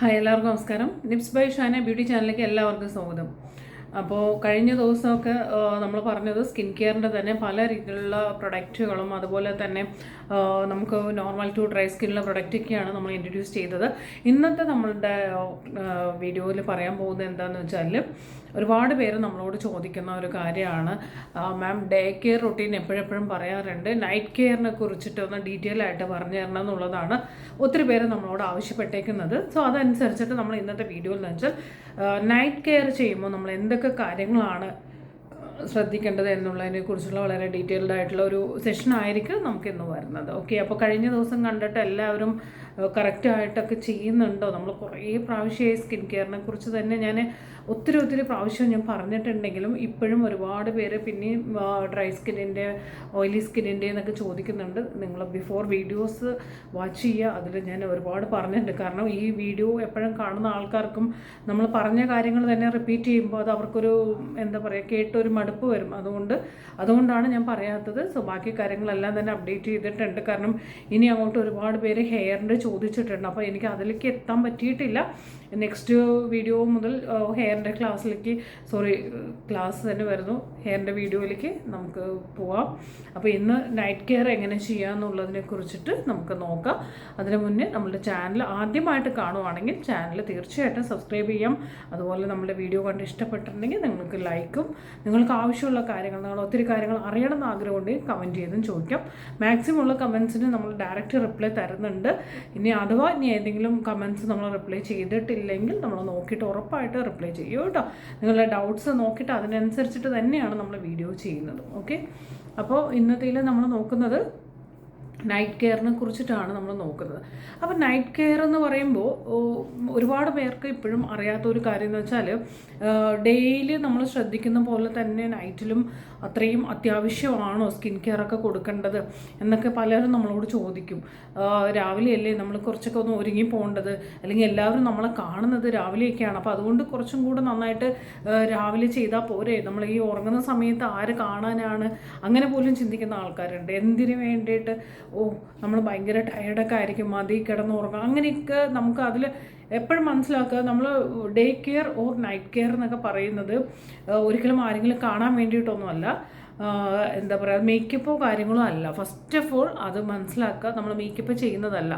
Hi എല്ലാവർക്കും നമസ്കാരം. Nips by Shana beauty ചാനലിലേക്ക് എല്ലാവർക്കും സ്വാഗതം. അപ്പോൾ കഴിഞ്ഞ ദിവസമൊക്കെ നമ്മൾ പറഞ്ഞത് സ്കിൻ കെയറിന്റെ തന്നെ പല രീതിയിലുള്ള പ്രൊഡക്റ്റുകളും അതുപോലെ തന്നെ നമുക്ക് നോർമൽ ടു ഡ്രൈ സ്കിന്നുള്ള പ്രൊഡക്റ്റൊക്കെയാണ് നമ്മൾ ഇൻട്രൊഡ്യൂസ് ചെയ്തത്. ഇന്നത്തെ നമ്മളുടെ വീഡിയോയിൽ പറയാൻ പോകുന്നത് എന്താണെന്ന് വെച്ചാൽ ഒരുപാട് പേര് നമ്മളോട് ചോദിക്കുന്ന ഒരു കാര്യമാണ്. മാം ഡേ കെയർ റൊട്ടീൻ എപ്പോഴെപ്പോഴും പറയാറുണ്ട്. നൈറ്റ് കെയറിനെ കുറിച്ചിട്ട് ഒന്ന് ഡീറ്റെയിൽ ആയിട്ട് പറഞ്ഞു തരണം എന്നുള്ളതാണ് ഒത്തിരി പേര് നമ്മളോട് ആവശ്യപ്പെട്ടേക്കുന്നത്. സോ അതനുസരിച്ചിട്ട് നമ്മൾ ഇന്നത്തെ വീഡിയോയിൽ എന്ന് വെച്ചാൽ നൈറ്റ് കെയർ ചെയ്യുമ്പോൾ നമ്മൾ എന്തൊക്കെ കാര്യങ്ങളാണ് ശ്രദ്ധിക്കേണ്ടത് എന്നുള്ളതിനെ കുറിച്ചുള്ള വളരെ ഡീറ്റെയിൽഡ് ആയിട്ടുള്ള ഒരു സെഷൻ ആയിരിക്കും നമുക്ക് ഇന്ന് വരുന്നത്. ഓക്കെ അപ്പോൾ കഴിഞ്ഞ ദിവസം കണ്ടിട്ട് എല്ലാവരും കറക്റ്റായിട്ടൊക്കെ ചെയ്യുന്നുണ്ടോ? നമ്മൾ കുറേ പ്രാവശ്യമായി സ്കിൻ കെയറിനെ കുറിച്ച് തന്നെ ഞാൻ ഒത്തിരി ഒത്തിരി പ്രാവശ്യം ഞാൻ പറഞ്ഞിട്ടുണ്ടെങ്കിലും ഇപ്പോഴും ഒരുപാട് പേര് പിന്നെയും ഡ്രൈ സ്കിന്നിന്റെ ഓയിലി സ്കിന്നിന്റെ എന്നൊക്കെ ചോദിക്കുന്നുണ്ട്. നിങ്ങൾ ബിഫോർ വീഡിയോസ് വാച്ച് ചെയ്യുക. അതിൽ ഞാൻ ഒരുപാട് പറഞ്ഞിട്ടുണ്ട്. കാരണം ഈ വീഡിയോ എപ്പോഴും കാണുന്ന ആൾക്കാർക്കും നമ്മൾ പറഞ്ഞ കാര്യങ്ങൾ തന്നെ റിപ്പീറ്റ് ചെയ്യുമ്പോൾ അത് അവർക്കൊരു എന്താ പറയുക കേട്ടൊരു മടുപ്പ് വരും. അതുകൊണ്ട് അതുകൊണ്ടാണ് ഞാൻ പറയാത്തത്. സോ ബാക്കി കാര്യങ്ങളെല്ലാം തന്നെ അപ്ഡേറ്റ് ചെയ്തിട്ടുണ്ട്. കാരണം ഇനി അങ്ങോട്ട് ഒരുപാട് പേര് ഹെയറിന്റെ ചോദിച്ചിട്ടുണ്ട്. അപ്പോൾ എനിക്ക് അതിലേക്ക് എത്താൻ പറ്റിയിട്ടില്ല. നെക്സ്റ്റ് വീഡിയോ മുതൽ ഹെയറിന്റെ ക്ലാസ്സിലേക്ക് സോറി ക്ലാസ് തന്നെ വരുന്നു. ഹെയറിന്റെ വീഡിയോയിലേക്ക് നമുക്ക് പോവാം. അപ്പോൾ ഇന്ന് നൈറ്റ് കെയർ എങ്ങനെ ചെയ്യാമെന്നുള്ളതിനെ കുറിച്ചിട്ട് നമുക്ക് നോക്കാം. അതിന് മുന്നേ നമ്മുടെ ചാനൽ ആദ്യമായിട്ട് കാണുവാണെങ്കിൽ ചാനൽ തീർച്ചയായിട്ടും സബ്സ്ക്രൈബ് ചെയ്യാം. അതുപോലെ നമ്മുടെ വീഡിയോ കണ്ട് ഇഷ്ടപ്പെട്ടിട്ടുണ്ടെങ്കിൽ നിങ്ങൾക്ക് ലൈക്കും നിങ്ങൾക്ക് ആവശ്യമുള്ള കാര്യങ്ങൾ നിങ്ങൾ ഒത്തിരി കാര്യങ്ങൾ അറിയണം എന്ന് ആഗ്രഹമുണ്ടെങ്കിൽ കമന്റ് ചെയ്തും ചോദിക്കാം. മാക്സിമം ഉള്ള കമൻസിന് നമ്മൾ ഡയറക്റ്റ് റിപ്ലൈ തരുന്നുണ്ട്. ഇനി അഥവാ ഇനി ഏതെങ്കിലും കമൻസ് നമ്മൾ റിപ്ലൈ ചെയ്തിട്ടില്ലെങ്കിൽ നമ്മൾ നോക്കിയിട്ട് ഉറപ്പായിട്ട് റിപ്ലൈ ചെയ്യും കേട്ടോ. നിങ്ങളുടെ ഡൗട്ട്സ് നോക്കിയിട്ട് അതിനനുസരിച്ചിട്ട് തന്നെയാണ് നമ്മൾ വീഡിയോ ചെയ്യുന്നത്. ഓക്കെ അപ്പോൾ ഇന്നത്തേൽ നമ്മൾ നോക്കുന്നത് നൈറ്റ് കെയറിനെ കുറിച്ചിട്ടാണ് നമ്മൾ നോക്കുന്നത്. അപ്പോൾ നൈറ്റ് കെയർ എന്ന് പറയുമ്പോൾ ഒരുപാട് പേർക്ക് ഇപ്പോഴും അറിയാത്ത ഒരു കാര്യം എന്ന് വെച്ചാൽ ഡെയിലി നമ്മൾ ശ്രദ്ധിക്കുന്ന പോലെ തന്നെ നൈറ്റിലും അത്രയും അത്യാവശ്യമാണോ സ്കിൻ കെയർ ഒക്കെ കൊടുക്കേണ്ടത് എന്നൊക്കെ പലരും നമ്മളോട് ചോദിക്കും. രാവിലെ രാവിലെയല്ലേ നമ്മൾ കുറച്ചൊക്കെ ഒന്ന് ഒരുങ്ങി പോകേണ്ടത്? അല്ലെങ്കിൽ എല്ലാവരും നമ്മളെ കാണുന്നത് രാവിലെയൊക്കെയാണ്. അപ്പോൾ അതുകൊണ്ട് കുറച്ചും കൂടെ നന്നായിട്ട് രാവിലെ ചെയ്താൽ പോരെ. നമ്മൾ ഈ ഉറങ്ങുന്ന സമയത്ത് ആരെ കാണാനാണ്? അങ്ങനെ പോലും ചിന്തിക്കുന്ന ആൾക്കാരുണ്ട്. എന്തിനു വേണ്ടിയിട്ട് ഓ നമ്മൾ ഭയങ്കര ടയർഡൊക്കെ ആയിരിക്കും മതി കിടന്ന് ഉറങ്ങുക അങ്ങനെയൊക്കെ നമുക്ക് അതിൽ എപ്പോഴും മനസ്സിലാക്കുക. നമ്മൾ day care or night care എന്നൊക്കെ പറയുന്നത് ഒരിക്കലും ആരെങ്കിലും കാണാൻ വേണ്ടിയിട്ടൊന്നുമല്ല. എന്താ പറയുക മേക്കപ്പോ കാര്യങ്ങളോ അല്ല. ഫസ്റ്റ് ഓഫ് ഓൾ അത് മനസ്സിലാക്കുക നമ്മൾ മേക്കപ്പ് ചെയ്യുന്നതല്ല.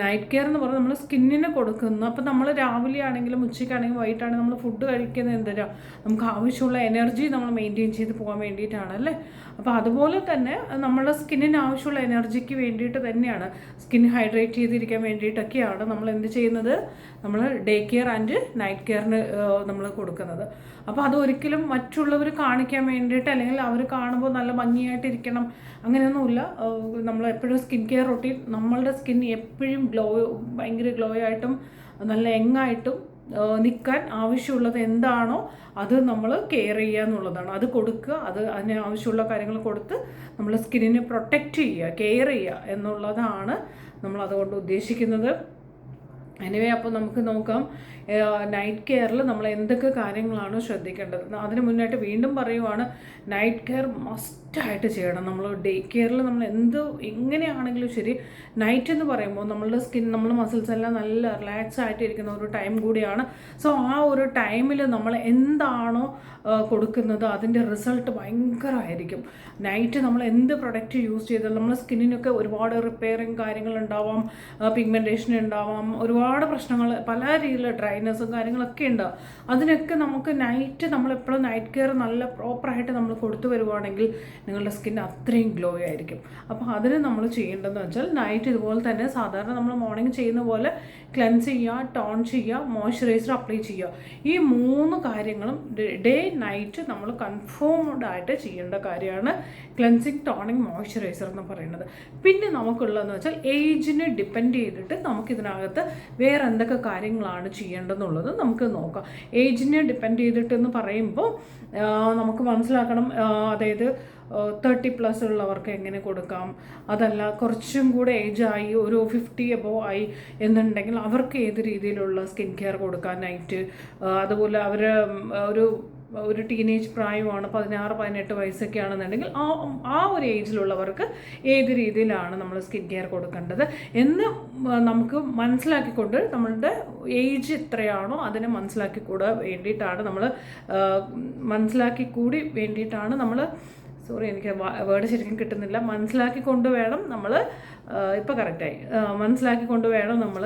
നൈറ്റ് കെയർ എന്ന് പറഞ്ഞാൽ നമ്മൾ സ്കിന്നിന് കൊടുക്കുന്ന. അപ്പം നമ്മൾ രാവിലെ ആണെങ്കിലും ഉച്ചയ്ക്കാണെങ്കിലും വൈകിട്ടാണെങ്കിലും നമ്മൾ ഫുഡ് കഴിക്കുന്നത് എന്തരാ നമുക്ക് ആവശ്യമുള്ള എനർജി നമ്മൾ മെയിന്റെയിൻ ചെയ്ത് പോകാൻ വേണ്ടിയിട്ടാണ് അല്ലേ? അപ്പോൾ അതുപോലെ തന്നെ നമ്മുടെ സ്കിന്നിന് ആവശ്യമുള്ള എനർജിക്ക് വേണ്ടിയിട്ട് തന്നെയാണ്. സ്കിൻ ഹൈഡ്രേറ്റ് ചെയ്തിരിക്കാൻ വേണ്ടിയിട്ടൊക്കെയാണ് നമ്മൾ എന്ത് ചെയ്യുന്നത്? നമ്മൾ ഡേ കെയർ ആൻഡ് നൈറ്റ് കെയറിന് നമ്മൾ കൊടുക്കുന്നത്. അപ്പോൾ അത് ഒരിക്കലും മറ്റുള്ളവർ കാണിക്കാൻ വേണ്ടിയിട്ട് അല്ലെങ്കിൽ അവർ കാണുമ്പോൾ നല്ല ഭംഗിയായിട്ടിരിക്കണം അങ്ങനെയൊന്നുമില്ല. നമ്മൾ എപ്പോഴും സ്കിൻ കെയർ റൊട്ടീൻ നമ്മളുടെ സ്കിൻ എപ്പോഴും ഗ്ലോ ഭയങ്കര ഗ്ലോ ആയിട്ടും നല്ല യങ്ങായിട്ടും നിൽക്കാൻ ആവശ്യമുള്ളത് എന്താണോ അത് നമ്മൾ കെയർ ചെയ്യുക എന്നുള്ളതാണ്. അത് കൊടുക്കുക അത് അതിന് ആവശ്യമുള്ള കാര്യങ്ങൾ കൊടുത്ത് നമ്മൾ സ്കിന്നിനെ പ്രൊട്ടക്റ്റ് ചെയ്യുക കെയർ ചെയ്യുക എന്നുള്ളതാണ് നമ്മൾ അതുകൊണ്ട് ഉദ്ദേശിക്കുന്നത്. എനിവേ അപ്പോൾ നമുക്ക് നോക്കാം. നൈറ്റ് കെയറിൽ നമ്മൾ എന്തൊക്കെ കാര്യങ്ങളാണ് ശ്രദ്ധിക്കേണ്ടത്. അതിന് മുന്നായിട്ട് വീണ്ടും പറയുവാണ് നൈറ്റ് കെയർ മസ്റ്റായിട്ട് ചെയ്യണം. നമ്മൾ ഡേ കെയറിൽ നമ്മൾ എന്ത് എങ്ങനെയാണെങ്കിലും ശരി നൈറ്റ് എന്ന് പറയുമ്പോൾ നമ്മളുടെ സ്കിൻ നമ്മുടെ മസിൽസ് എല്ലാം നല്ല റിലാക്സ് ആയിട്ടിരിക്കുന്ന ഒരു ടൈം കൂടിയാണ്. സോ ആ ഒരു ടൈമിൽ നമ്മൾ എന്താണോ കൊടുക്കുന്നത് അതിന്റെ റിസൾട്ട് ഭയങ്കരമായിരിക്കും. നൈറ്റ് നമ്മൾ എന്ത് പ്രൊഡക്റ്റ് യൂസ് ചെയ്താലും നമ്മുടെ സ്കിന്നിനൊക്കെ ഒരുപാട് റിപ്പയറിങ് കാര്യങ്ങൾ ഉണ്ടാവാം പിഗ്മെന്റേഷൻ ഉണ്ടാവാം ഒരുപാട് പ്രശ്നങ്ങൾ പല രീതിയിലുള്ള ഡ്രൈനെസ്സും കാര്യങ്ങളൊക്കെ ഉണ്ടാവും. അതിനൊക്കെ നമുക്ക് നൈറ്റ് നമ്മൾ എപ്പോഴും നൈറ്റ് കെയർ നല്ല പ്രോപ്പറായിട്ട് നമ്മൾ കൊടുത്തു വരുവാണെങ്കിൽ നിങ്ങളുടെ സ്കിൻ അത്രയും ഗ്ലോ ആയിരിക്കും. അപ്പോൾ അതിന് നമ്മൾ ചെയ്യേണ്ടതെന്ന് വെച്ചാൽ നൈറ്റ് ഇതുപോലെ തന്നെ സാധാരണ നമ്മൾ മോർണിംഗ് ചെയ്യുന്ന പോലെ ക്ലെൻസ് ചെയ്യുക ടോൺ ചെയ്യുക മോയ്സ്ചറൈസർ അപ്ലൈ ചെയ്യുക. ഈ മൂന്ന് കാര്യങ്ങളും ഡേ നൈറ്റ് നമ്മൾ കൺഫേംഡ് ആയിട്ട് ചെയ്യേണ്ട കാര്യമാണ് ക്ലെൻസിങ് ടോണിങ് മോയ്സ്ചറൈസർ എന്ന് പറയുന്നത്. പിന്നെ നമുക്കുള്ളതെന്ന് വെച്ചാൽ ഏജിനെ ഡിപ്പെൻഡ് ചെയ്തിട്ട് നമുക്കിതിനകത്ത് വേറെ എന്തൊക്കെ കാര്യങ്ങളാണ് ചെയ്യേണ്ടതെന്നുള്ളത് നമുക്ക് നോക്കാം. ഏജിനെ ഡിപ്പെൻഡ് ചെയ്തിട്ട് എന്ന് പറയുമ്പോൾ നമുക്ക് മനസ്സിലാക്കണം അതായത് തേർട്ടി പ്ലസ് ഉള്ളവർക്ക് എങ്ങനെ കൊടുക്കാം? അതല്ല കുറച്ചും കൂടെ ഏജ് ആയി ഒരു ഫിഫ്റ്റി എബോ ആയി എന്നുണ്ടെങ്കിൽ അവർക്ക് ഏത് രീതിയിലുള്ള സ്കിൻ കെയർ കൊടുക്കാനായിട്ട് അതുപോലെ അവർ ഒരു ഒരു ടീനേജ് പ്രായമാണ് പതിനാറ് പതിനെട്ട് വയസ്സൊക്കെ ആണെന്നുണ്ടെങ്കിൽ ആ ആ ഒരു ഏജിലുള്ളവർക്ക് ഏത് രീതിയിലാണ് നമ്മൾ സ്കിൻ കെയർ കൊടുക്കേണ്ടത് എന്ന് നമുക്ക് മനസ്സിലാക്കിക്കൊണ്ട് നമ്മളുടെ ഏജ് എത്രയാണോ അതിനെ മനസ്സിലാക്കി കൂടെ വേണ്ടിയിട്ടാണ് നമ്മൾ മനസ്സിലാക്കി കൂടി വേണ്ടിയിട്ടാണ് നമ്മൾ സോറി എനിക്ക് വേർഡ് ശരിക്കും കിട്ടുന്നില്ല. മനസ്സിലാക്കിക്കൊണ്ട് വേണം നമ്മൾ ഇപ്പോൾ കറക്റ്റായി മനസ്സിലാക്കിക്കൊണ്ട് വേണം നമ്മൾ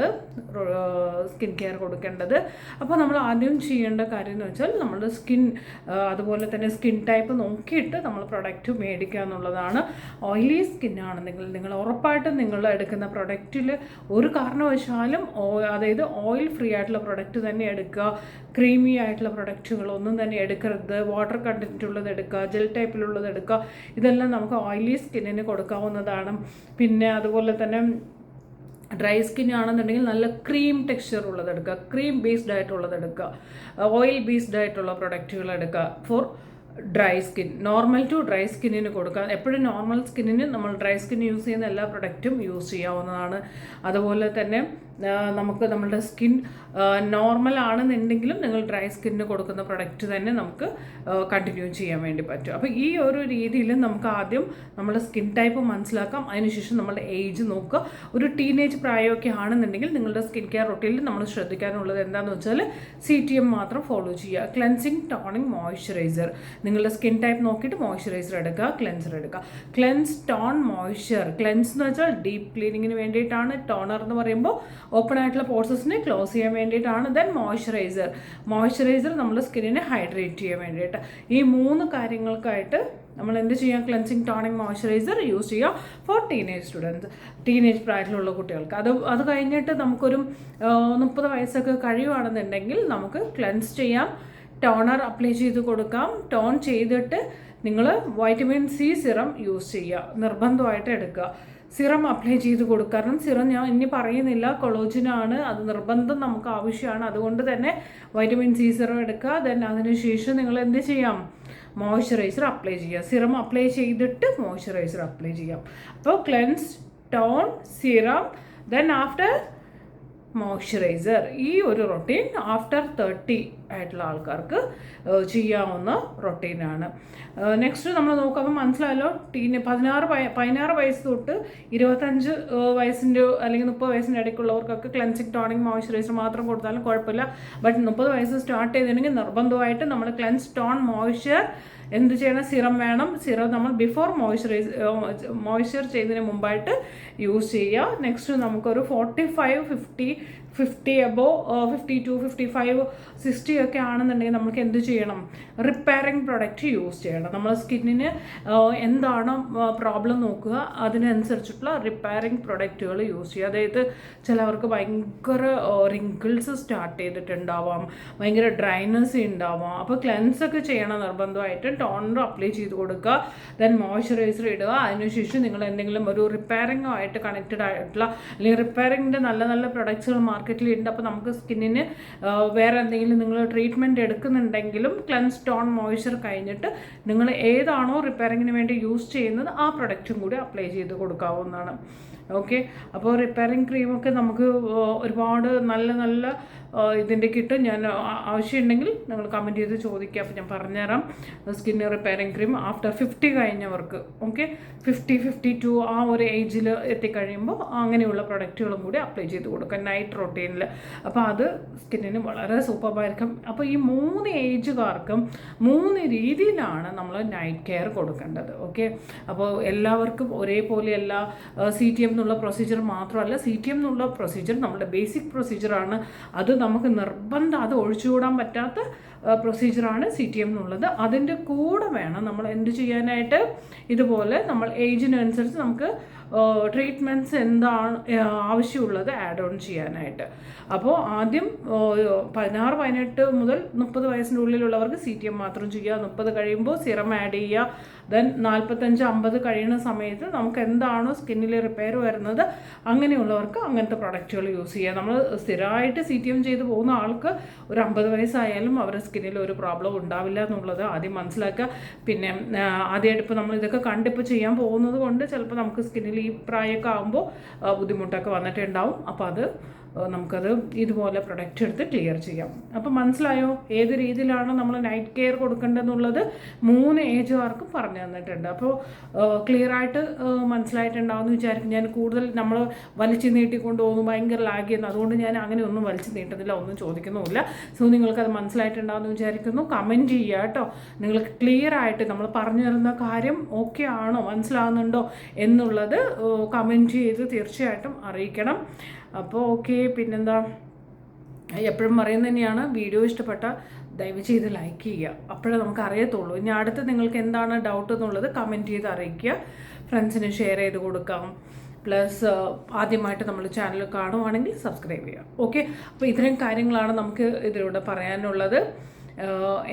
സ്കിൻ കെയർ കൊടുക്കേണ്ടത്. അപ്പോൾ നമ്മൾ ആദ്യം ചെയ്യേണ്ട കാര്യം എന്ന് വെച്ചാൽ നമ്മുടെ സ്കിൻ അതുപോലെ തന്നെ സ്കിൻ ടൈപ്പ് നോക്കിയിട്ട് നമ്മൾ പ്രൊഡക്റ്റ് മേടിക്കുക എന്നുള്ളതാണ്. ഓയിലി സ്കിൻ നിങ്ങൾ നിങ്ങൾ ഉറപ്പായിട്ടും നിങ്ങൾ എടുക്കുന്ന പ്രൊഡക്റ്റിൽ ഒരു കാരണവശാലും അതായത് ഓയിൽ ഫ്രീ ആയിട്ടുള്ള പ്രൊഡക്റ്റ് തന്നെ എടുക്കുക. ക്രീമി ആയിട്ടുള്ള പ്രൊഡക്റ്റുകളൊന്നും തന്നെ എടുക്കരുത്. വാട്ടർ കണ്ടന്റ് ഉള്ളത് എടുക്കുക. ജെൽ ടൈപ്പിലുള്ളത് എടുക്കുക. ഇതെല്ലാം നമുക്ക് ഓയിലി സ്കിന്നിന് കൊടുക്കാവുന്നതാണ്. പിന്നെ അതുപോലെ തന്നെ ഡ്രൈ സ്കിൻ ആണെന്നുണ്ടെങ്കിൽ നല്ല ക്രീം ടെക്സ്ചർ ഉള്ളത് എടുക്കുക. ക്രീം ബേസ്ഡ് ആയിട്ടുള്ളത് എടുക്കുക. ഓയിൽ ബേസ്ഡ് ആയിട്ടുള്ള പ്രൊഡക്റ്റുകൾ എടുക്കുക for dry skin normal to dry സ്കിന്നിന് കൊടുക്കാം എപ്പോഴും നോർമൽ സ്കിന്നിന് നമ്മൾ ഡ്രൈ സ്കിൻ യൂസ് ചെയ്യുന്ന എല്ലാ പ്രൊഡക്റ്റും യൂസ് ചെയ്യാവുന്നതാണ്. അതുപോലെ തന്നെ നമുക്ക് നമ്മളുടെ സ്കിൻ നോർമൽ ആണെന്നുണ്ടെങ്കിലും നിങ്ങൾ ഡ്രൈ സ്കിന്നിന് കൊടുക്കുന്ന പ്രൊഡക്റ്റ് തന്നെ നമുക്ക് കണ്ടിന്യൂ ചെയ്യാൻ വേണ്ടി പറ്റും. അപ്പോൾ ഈ ഒരു രീതിയിൽ നമുക്ക് ആദ്യം നമ്മുടെ സ്കിൻ ടൈപ്പ് മനസ്സിലാക്കാം. അതിനുശേഷം നമ്മുടെ ഏജ് നോക്കുക. ഒരു ടീനേജ് പ്രായമൊക്കെ ആണെന്നുണ്ടെങ്കിൽ നിങ്ങളുടെ സ്കിൻ കെയർ റൊട്ടീനിൽ നമ്മൾ ശ്രദ്ധിക്കാനുള്ളത് എന്താണെന്ന് വെച്ചാൽ സി ടി എം മാത്രം ഫോളോ ചെയ്യുക. ക്ലെൻസിങ് ടോണിങ് മോയ്സ്ചറൈസർ നിങ്ങളുടെ സ്കിൻ ടൈപ്പ് നോക്കിയിട്ട് മോയ്സ്ചറൈസർ എടുക്കുക ക്ലെൻസർ എടുക്കുക. ക്ലെൻസ് ടോൺ മോയ്സ്ചർ ക്ലെൻസ് എന്ന് വെച്ചാൽ ഡീപ്പ് ക്ലീനിങ്ങിന് വേണ്ടിയിട്ടാണ് ടോണർ എന്ന് പറയുമ്പോൾ ഓപ്പൺ ആയിട്ടുള്ള പോർസസിനെ ക്ലോസ് ചെയ്യാൻ വേണ്ടിയിട്ടാണ്. ദെൻ മോയ്സ്ചറൈസർ മോയ്സ്ചറൈസർ നമ്മുടെ സ്കിന്നിനെ ഹൈഡ്രേറ്റ് ചെയ്യാൻ വേണ്ടിയിട്ട്. ഈ മൂന്ന് കാര്യങ്ങൾക്കായിട്ട് നമ്മൾ എന്ത് ചെയ്യാം? ക്ലെൻസിങ് ടോണിങ് മോയ്സ്ചറൈസർ യൂസ് ചെയ്യുക ഫോർ ടീനേജ് സ്റ്റുഡൻസ് ടീനേജ് പ്രായത്തിലുള്ള കുട്ടികൾക്ക്. അത് അത് കഴിഞ്ഞിട്ട് നമുക്കൊരു മുപ്പത് വയസ്സൊക്കെ കഴിയുവാണെന്നുണ്ടെങ്കിൽ നമുക്ക് ക്ലെൻസ് ചെയ്യാം. ടോണർ അപ്ലൈ ചെയ്ത് കൊടുക്കാം. ടോൺ ചെയ്തിട്ട് നിങ്ങൾ വൈറ്റമിൻ സി സിറം യൂസ് ചെയ്യുക. നിർബന്ധമായിട്ട് എടുക്കുക. സിറം അപ്ലൈ ചെയ്ത് കൊടുക്കുക കാരണം സിറം ഞാൻ ഇനി പറയുന്നില്ല. കൊളോജിനാണ്. അത് നിർബന്ധം നമുക്ക് ആവശ്യമാണ്. അതുകൊണ്ട് തന്നെ വൈറ്റമിൻ സി സിറം എടുക്കുക. ദെൻ അതിനുശേഷം നിങ്ങൾ എന്ത് ചെയ്യാം? മോയ്സ്ചറൈസർ അപ്ലൈ ചെയ്യാം സിറം അപ്ലൈ ചെയ്തിട്ട് മോയ്സ്ചറൈസർ അപ്ലൈ ചെയ്യാം. അപ്പോൾ cleanse tone serum then after moisturiser ഈ ഒരു റൊട്ടീൻ ആഫ്റ്റർ തേർട്ടി ആയിട്ടുള്ള ആൾക്കാർക്ക് ചെയ്യാവുന്ന റൊട്ടീനാണ്. നെക്സ്റ്റ് നമ്മൾ നോക്കുമ്പോൾ മനസ്സിലായല്ലോ ടീന് പതിനാറ് പതിനാറ് വയസ്സ് തൊട്ട് ഇരുപത്തഞ്ച് വയസ്സിന്റെ അല്ലെങ്കിൽ മുപ്പത് വയസ്സിന്റെ ഇടയ്ക്കുള്ളവർക്കൊക്കെ ക്ലെൻസിങ് ടോണിക് മോയ്സ്ചറൈസർ മാത്രം കൊടുത്താലും കുഴപ്പമില്ല. ബട്ട് മുപ്പത് വയസ്സ് സ്റ്റാർട്ട് ചെയ്തിട്ടുണ്ടെങ്കിൽ നിർബന്ധമായിട്ട് നമ്മൾ ക്ലെൻസ് ടോൺ മോയ്സ്ചർ എന്ത് ചെയ്യണം? സിറം വേണം. സിറം നമ്മൾ ബിഫോർ മോയ്സ്ചറൈസ് മോയ്സ്ചർ ചെയ്തതിന് മുമ്പായിട്ട് യൂസ് ചെയ്യുക നെക്സ്റ്റ് നമുക്കൊരു forty five fifty fifty above fifty to fifty five sixty ഒക്കെ ആണെന്നുണ്ടെങ്കിൽ നമുക്ക് എന്ത് ചെയ്യണം? റിപ്പയറിങ് പ്രൊഡക്റ്റ് യൂസ് ചെയ്യണം. നമ്മൾ സ്കിന്നിന് എന്താണ് പ്രോബ്ലം നോക്കുക അതിനനുസരിച്ചിട്ടുള്ള റിപ്പയറിങ് പ്രൊഡക്റ്റുകൾ യൂസ് ചെയ്യുക. അതായത് ചിലവർക്ക് ഭയങ്കര റിങ്കിൾസ് സ്റ്റാർട്ട് ചെയ്തിട്ടുണ്ടാവാം. ഭയങ്കര ഡ്രൈനസ് ഉണ്ടാവാം. അപ്പോൾ ക്ലെൻസ് ഒക്കെ ചെയ്യണം നിർബന്ധമായിട്ട്. ടോണർ അപ്ലൈ ചെയ്ത് കൊടുക്കുക. ദെൻ മോയ്സ്ചറൈസർ ഇടുക. അതിനുശേഷം നിങ്ങൾ എന്തെങ്കിലും ഒരു റിപ്പയറിംഗ് ആയിട്ട് കണക്റ്റഡ് ആയിട്ടുള്ള അല്ലെങ്കിൽ റിപ്പയറിങ്ങിന്റെ നല്ല നല്ല പ്രൊഡക്ട്സുകൾ മാർക്കറ്റിലുണ്ട്. അപ്പോൾ നമുക്ക് സ്കിന്നിന് വേറെ എന്തെങ്കിലും നിങ്ങൾ ട്രീറ്റ്മെന്റ് എടുക്കുന്നുണ്ടെങ്കിലും ക്ലൻസ് ടോൺ മോയ്സ്ചർ കഴിഞ്ഞിട്ട് നിങ്ങൾ ഏതാണോ റിപ്പയറിങ്ങിന് വേണ്ടി യൂസ് ചെയ്യുന്നത് ആ പ്രൊഡക്റ്റും കൂടി അപ്ലൈ ചെയ്ത് കൊടുക്കാവുന്നതാണ്. ഓക്കെ അപ്പോൾ റിപ്പയറിങ് ക്രീമൊക്കെ നമുക്ക് ഒരുപാട് നല്ല നല്ല ഇതിന്റെ കിട്ടും ഞാൻ ആവശ്യമുണ്ടെങ്കിൽ നിങ്ങൾ കമന്റ് ചെയ്ത് ചോദിക്കുക അപ്പോൾ ഞാൻ പറഞ്ഞുതരാം. Skin repairing cream after fifty കഴിഞ്ഞവർക്ക് okay fifty fifty to ആ ഒരു ഏജിൽ എത്തിക്കഴിയുമ്പോൾ അങ്ങനെയുള്ള പ്രൊഡക്റ്റുകളും കൂടി അപ്ലൈ ചെയ്ത് കൊടുക്കുക നൈറ്റ് റൊട്ടീനിൽ അപ്പോൾ അത് സ്കിന്നിന് വളരെ സൂപ്പർബായിരിക്കും അപ്പോൾ ഈ മൂന്ന് ഏജുകാർക്കും മൂന്ന് രീതിയിലാണ് നമ്മൾ നൈറ്റ് കെയർ കൊടുക്കേണ്ടത് ഓക്കെ അപ്പോൾ എല്ലാവർക്കും ഒരേപോലെയല്ല സി ടി എം എന്നുള്ള പ്രൊസീജിയർ മാത്രമല്ല സി ടി എം എന്നുള്ള പ്രൊസീജിയർ നമ്മുടെ ബേസിക് പ്രൊസീജിയറാണ് അത് നമുക്ക് നിർബന്ധം അത് ഒഴിച്ചുകൂടാൻ പറ്റാത്ത പ്രൊസീജിയറാണ് സി ടി എം എന്നുള്ളത്. അതിന്റെ കൂടെ വേണം നമ്മൾ എന്ത് ചെയ്യാനായിട്ട്? ഇതുപോലെ നമ്മൾ ഏജിനനുസരിച്ച് നമുക്ക് ട്രീറ്റ്മെന്റ്സ് എന്താണ് ആവശ്യമുള്ളത് ആഡ് ഓൺ ചെയ്യാനായിട്ട്. അപ്പോൾ ആദ്യം പതിനാറ് പതിനെട്ട് മുതൽ മുപ്പത് വയസ്സിന്റെ ഉള്ളിലുള്ളവർക്ക് സി ടി എം മാത്രം ചെയ്യുക. മുപ്പത് കഴിയുമ്പോൾ സിറം ആഡ് ചെയ്യുക. ദെൻ നാൽപ്പത്തഞ്ച് അമ്പത് കഴിയുന്ന സമയത്ത് നമുക്ക് എന്താണോ സ്കിന്നിൽ റിപ്പയർ വരുന്നത് അങ്ങനെയുള്ളവർക്ക് അങ്ങനത്തെ പ്രൊഡക്റ്റുകൾ യൂസ് ചെയ്യുക നമ്മൾ സ്ഥിരമായിട്ട് സി ടി എം ചെയ്ത് പോകുന്ന ആൾക്ക് ഒരു അമ്പത് വയസ്സായാലും അവരുടെ സ്കിന്നിൽ ഒരു പ്രോബ്ലം ഉണ്ടാവില്ല എന്നുള്ളത് ആദ്യം മനസ്സിലാക്കുക. പിന്നെ ആദ്യമായിട്ട് ഇപ്പോൾ നമ്മൾ ഇതൊക്കെ കണ്ടിപ്പോൾ ചെയ്യാൻ പോകുന്നത് കൊണ്ട് ചിലപ്പോൾ നമുക്ക് സ്കിന്നിൽ ഈ പ്രായമൊക്കെ ആകുമ്പോൾ ബുദ്ധിമുട്ടൊക്കെ വന്നിട്ടുണ്ടാവും. അപ്പോൾ അത് നമുക്കത് ഇതുപോലെ പ്രൊഡക്റ്റ് എടുത്ത് ക്ലിയർ ചെയ്യാം. അപ്പോൾ മനസ്സിലായോ? ഏത് രീതിയിലാണ് നമ്മൾ നൈറ്റ് കെയർ കൊടുക്കേണ്ടതെന്നുള്ളത് മൂന്ന് ഏജുകാർക്കും പറഞ്ഞു തന്നിട്ടുണ്ട്. അപ്പോൾ ക്ലിയർ ആയിട്ട് മനസ്സിലായിട്ടുണ്ടാവുമെന്ന് വിചാരിക്കും. ഞാൻ കൂടുതൽ നമ്മൾ വലിച്ചു നീട്ടിക്കൊണ്ട് പോകുന്നു ഭയങ്കര ലാഗ് ചെയ്യുന്നു. അതുകൊണ്ട് ഞാൻ അങ്ങനെ ഒന്നും വലിച്ചു നീട്ടുന്നില്ല ഒന്നും ചോദിക്കുന്നുമില്ല. സോ നിങ്ങൾക്കത് മനസ്സിലായിട്ടുണ്ടാവും എന്ന് വിചാരിക്കുന്നു. കമന്റ് ചെയ്യുക കേട്ടോ. നിങ്ങൾക്ക് ക്ലിയർ ആയിട്ട് നമ്മൾ പറഞ്ഞു തരുന്ന കാര്യം ഓക്കെ ആണോ? മനസ്സിലാവുന്നുണ്ടോ? എന്നുള്ളത് കമന്റ് ചെയ്ത് തീർച്ചയായിട്ടും അറിയിക്കണം. അപ്പോൾ ഓക്കെ പിന്നെന്താ? എപ്പോഴും പറയുന്നത് തന്നെയാണ് വീഡിയോ ഇഷ്ടപ്പെട്ട ദയവ് ചെയ്ത് ലൈക്ക് ചെയ്യുക. അപ്പോഴേ നമുക്ക് അറിയത്തുള്ളൂ. ഇനി അടുത്ത് നിങ്ങൾക്ക് എന്താണ് ഡൗട്ട് എന്നുള്ളത് കമന്റ് ചെയ്ത് അറിയിക്കുക. ഫ്രണ്ട്സിന് ഷെയർ ചെയ്ത് കൊടുക്കാം. പ്ലസ് ആദ്യമായിട്ട് നമ്മൾ ചാനൽ കാണുവാണെങ്കിൽ സബ്സ്ക്രൈബ് ചെയ്യാം. ഓക്കെ അപ്പോൾ ഇത്രയും കാര്യങ്ങളാണ് നമുക്ക് ഇതിലൂടെ പറയാനുള്ളത്.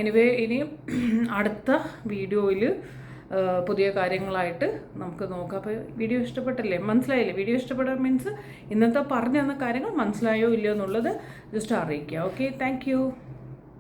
എനിവേ ഇനി അടുത്ത വീഡിയോയിൽ പുതിയ കാര്യങ്ങളായിട്ട് നമുക്ക് നോക്കാം. അപ്പോൾ വീഡിയോ ഇഷ്ടപ്പെട്ടില്ലേ? മനസ്സിലായില്ലേ? വീഡിയോ ഇഷ്ടപ്പെട്ട മീൻസ് ഇന്നത്തെ പറഞ്ഞു തന്ന കാര്യങ്ങൾ മനസ്സിലായോ ഇല്ലയോ എന്നുള്ളത് ജസ്റ്റ് അറിയിക്കുക. Okay thank